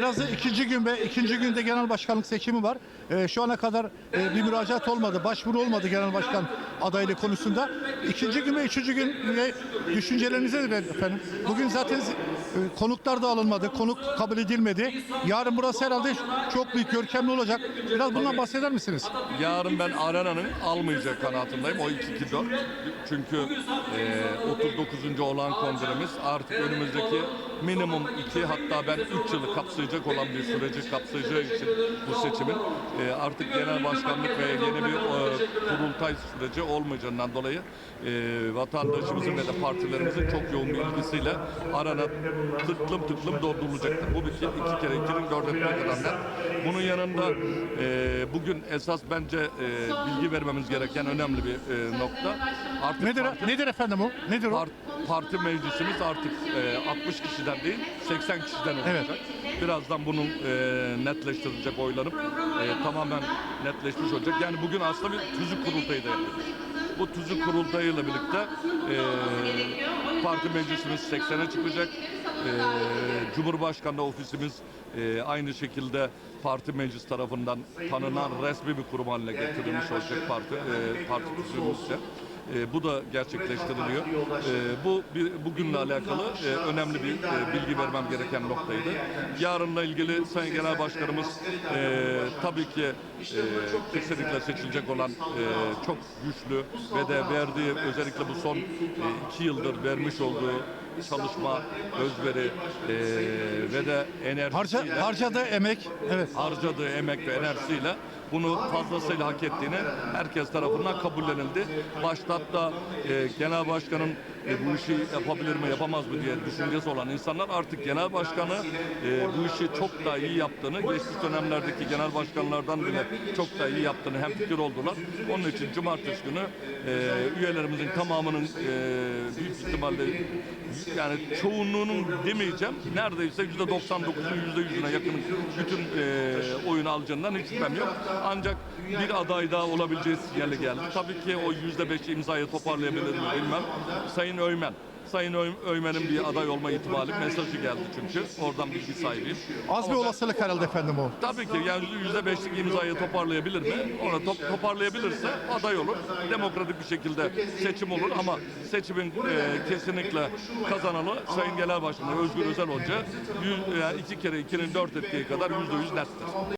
Elazığ ikinci gün ve ikinci günde genel başkanlık seçimi var. Ee, şu ana kadar e, bir müracaat olmadı, başvuru olmadı genel başkan adaylığı konusunda. İkinci gün ve üçüncü gün ve düşüncelerinizi de efendim. Bugün zaten e, konuklar da alınmadı, konuk kabul edilmedi. Yarın burası herhalde çok büyük, görkemli olacak. Biraz bundan bahseder misiniz? Yarın ben Arena'nın almayacak kanaatindeyim. O 2-2-4. Çünkü e, 39. olan kongremiz artık önümüzdeki minimum 2 hatta ben 3 yılı kapsayacak olan bir süreci kapsayacağı için bu seçimin e, artık genel başkanlık ve yeni bir e, kurultay süreci olmayacağından dolayı e, vatandaşımızın ve de partilerimizin çok yoğun bir ilgisiyle Arena tıklım tıklım doldurulacaktır. Bu bir iki, iki kere ikinin dört kadar. Bunun yanında e, bugün esas bence e, bilgi vermemiz gereken önemli bir e, nokta. Artık Nedir, parti- nedir efendim o? Nedir o? Part- parti meclisimiz artık e, 60 kişiden değil 80 kişiden olacak. Evet. Birazdan bunun e, netleştirilecek oylanıp e, tamamen netleşmiş olacak. Yani bugün aslında bir tüzük kurultayı da yapıyoruz. Bu tüzük kurultayıyla birlikte e, parti meclisimiz 80'e çıkacak. E, Cumhurbaşkanlığı ofisimiz e, aynı şekilde parti meclis tarafından tanınan resmi bir kurum haline getirilmiş olacak parti e, parti tüzüğümüzce. E, bu da gerçekleştiriliyor. E, bu bir, bugünle alakalı e, önemli bir e, bilgi vermem gereken noktaydı. Yarınla ilgili Sayın Genel Başkanımız e, tabii ki e, kesinlikle seçilecek olan e, çok güçlü ve de verdiği özellikle bu son e, iki yıldır vermiş olduğu çalışma, özveri e, ve de enerjisiyle Harca, harcadığı emek, evet. harcadığı emek ve enerjisiyle bunu fazlasıyla hak ettiğini herkes tarafından kabullenildi. Başta hatta e, genel başkanın e, bu işi yapabilir mi yapamaz mı diye düşüncesi olan insanlar artık genel başkanı e, bu işi çok daha iyi yaptığını, geçmiş dönemlerdeki genel başkanlardan bile çok daha iyi yaptığını hem fikir oldular. Onun için cumartesi günü e, üyelerimizin tamamının e, büyük ihtimalle yani çoğunluğunun demeyeceğim neredeyse yüzde 99'un yüzde yüzüne yakın bütün e, oyun alacağından hiç şüphem yok. Ancak bir aday daha olabileceği sinyali geldi. Tabii ki o yüzde beş imzayı toparlayabilir mi bilmem. Sayın Öymen. Sayın Öy- Öymen'in bir aday olma ihtimali mesajı geldi çünkü. Oradan bilgi sahibiyim. Az bir Ama olasılık herhalde efendim o. Tabii ki yani yüzde beşlik imzayı toparlayabilir mi? Ona top, toparlayabilirse aday olur. Demokratik bir şekilde seçim olur ama seçimin e, kesinlikle kazananı Sayın Genel Başkanı Özgür Özel Hoca yüz, yani iki kere ikinin dört ettiği kadar yüzde yüz nettir.